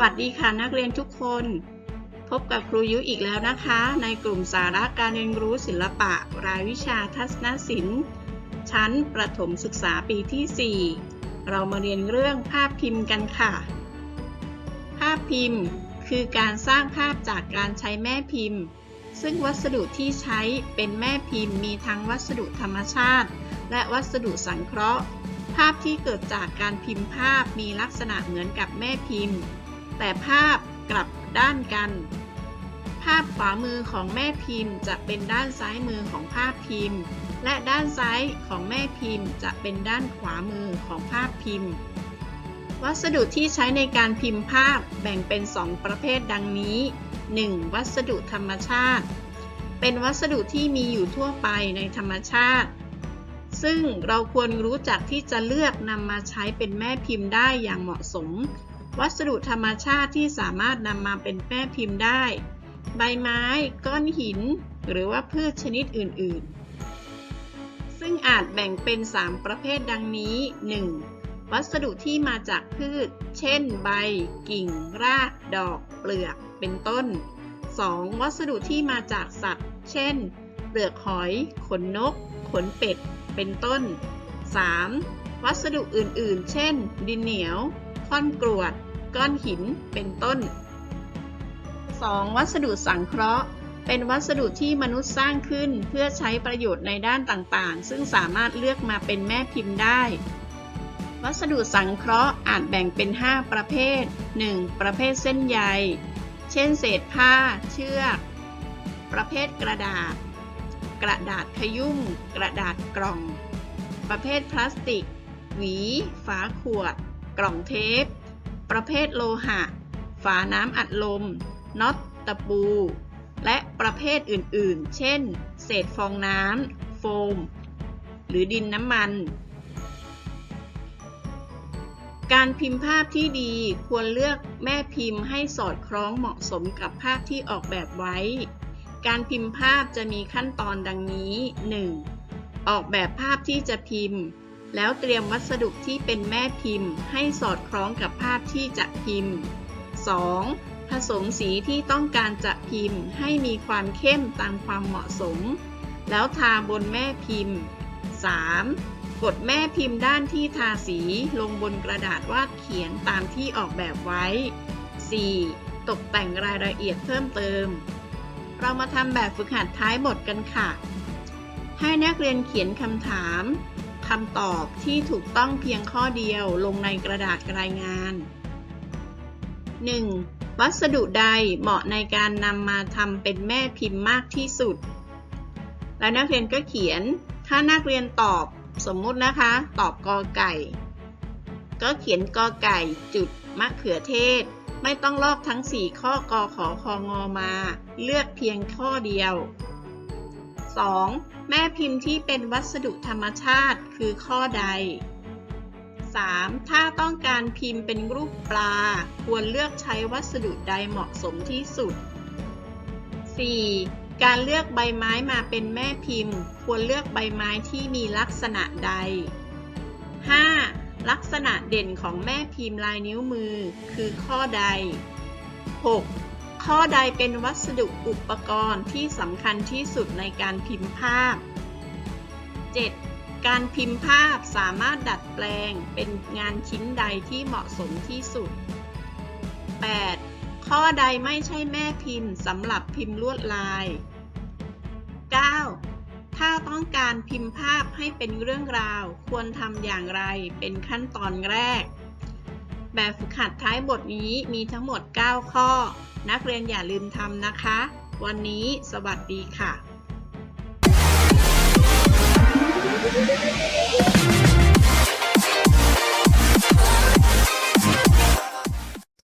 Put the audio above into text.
วัสดีค่ะนักเรียนทุกคน พบกับครูยุอีกแล้วนะคะ ในกลุ่มสาระการเรียนรู้ศิลปะ รายวิชาทัศนศิลป์ ชั้นประถมศึกษาปีที่ 4 เรามาเรียนเรื่องภาพพิมพ์กันค่ะ ภาพพิมพ์คือการสร้างภาพจากการใช้แม่พิมพ์ ซึ่งวัสดุที่ใช้เป็นแม่พิมพ์ มีทั้งวัสดุธรรมชาติ และวัสดุสังเคราะห์ ภาพที่เกิดจากการพิมพ์ภาพมีลักษณะเหมือนกับแม่พิมพ์ แต่ภาพกลับด้านกัน ภาพขวามือของแม่พิมพ์ จะเป็นด้านซ้ายมือของภาพพิมพ์ และด้านซ้ายของแม่พิมพ์ จะเป็นด้านขวามือของภาพพิมพ์ วัสดุที่ใช้ในการพิมพ์ภาพแบ่งเป็น 2 ประเภทดังนี้ 1. วัสดุธรรมชาติ เป็นวัสดุที่มีอยู่ทั่วไปในธรรมชาติ ซึ่งเราควรรู้จักที่จะเลือกนำมาใช้เป็นแม่พิมพ์ได้อย่างเหมาะสม วัสดุธรรมชาติที่สามารถนำมาเป็นแม่พิมพ์ได้ ใบไม้ ก้อนหิน หรือว่าพืชชนิดอื่น ๆ ซึ่งอาจแบ่งเป็น 3 ประเภทดังนี้ 1. วัสดุที่มาจากพืช เช่น ใบ กิ่ง ราก ดอก เปลือก เป็นต้น 2. วัสดุที่มาจากสัตว์ เช่น เปลือกหอย ขนนก ขนเป็ด เป็นต้น 3. วัสดุอื่น ๆ เช่น ดินเหนียวค่อนกรวด ก้อนหินเป็นต้น 2. วัสดุสังเคราะห์ เป็นวัสดุที่มนุษย์สร้างขึ้นเพื่อใช้ประโยชน์ในด้านต่างๆ ซึ่งสามารถเลือกมาเป็นแม่พิมพ์ได้ วัสดุสังเคราะห์อาจแบ่งเป็น 5 ประเภท 1. ประเภทเส้นใย เช่น เศษผ้า เชือก ประเภทกระดาษ กระดาษขยุ่ม กระดาษกล่อง ประเภทพลาสติก หวี ฝาขวด กล่องเทป ประเภทโลหะ ฝาน้ำอัดลม น็อตตะปู และประเภทอื่นๆ เช่น เศษฟองน้ำ โฟม หรือดินน้ำมัน การพิมพ์ภาพที่ดีควรเลือกแม่พิมพ์ให้สอดคล้องเหมาะสมกับภาพที่ออกแบบไว้ การพิมพ์ภาพจะมีขั้นตอนดังนี้ 1. ออกแบบภาพที่จะพิมพ์ แล้วเตรียมวัสดุที่เป็นแม่พิมพ์ ให้สอดคล้องกับภาพที่จะพิมพ์ 2. ผสมสีที่ต้องการจะพิมพ์ ให้มีความเข้มตามความเหมาะสม แล้วทาบนแม่พิมพ์ 3. กดแม่พิมพ์ด้านที่ทาสีลงบนกระดาษวาดเขียนตามที่ออกแบบไว้ 4. ตกแต่งรายละเอียดเพิ่มเติม เรามาทำแบบฝึกหัดท้ายบทกันค่ะ ให้นักเรียนเขียนคำถาม คำตอบที่ถูกต้องเพียงข้อเดียวลงในกระดาษรายงาน 1. วัสดุใดเหมาะในการนำมาทำเป็นแม่พิมพ์มากที่สุด แล้วนักเรียนก็เขียน ถ้านักเรียนตอบสมมุตินะคะ ตอบกอไก่ ก็เขียนกอไก่จุดมะเขือเทศ ไม่ต้องลอกทั้ง 4 ข้อกอขอคองอมา เลือกเพียงข้อเดียว 2. แม่พิมพ์ที่เป็นวัสดุธรรมชาติคือข้อใด 3. ถ้าต้องการพิมพ์เป็นรูปปลา ควรเลือกใช้วัสดุใดเหมาะสมที่สุด 4. การเลือกใบไม้มาเป็นแม่พิมพ์ ควรเลือกใบไม้ที่มีลักษณะใด 5. ลักษณะเด่นของแม่พิมพ์ลายนิ้วมือ คือข้อใด 6. ข้อใดเป็นวัสดุอุปกรณ์ที่สำคัญที่สุดในการพิมพ์ภาพ 7. การพิมพ์ภาพสามารถดัดแปลงเป็นงานชิ้นใดที่เหมาะสมที่สุด 8. ข้อใดไม่ใช่แม่พิมพ์สำหรับพิมพ์ลวดลาย 9. ถ้าต้องการพิมพ์ภาพให้เป็นเรื่องราว ควรทำอย่างไรเป็นขั้นตอนแรก แบบฝึกหัดท้ายบทนี้มีทั้งหมด 9 ข้อ นักเรียนอย่าลืมทำนะคะ วันนี้สวัสดีค่ะ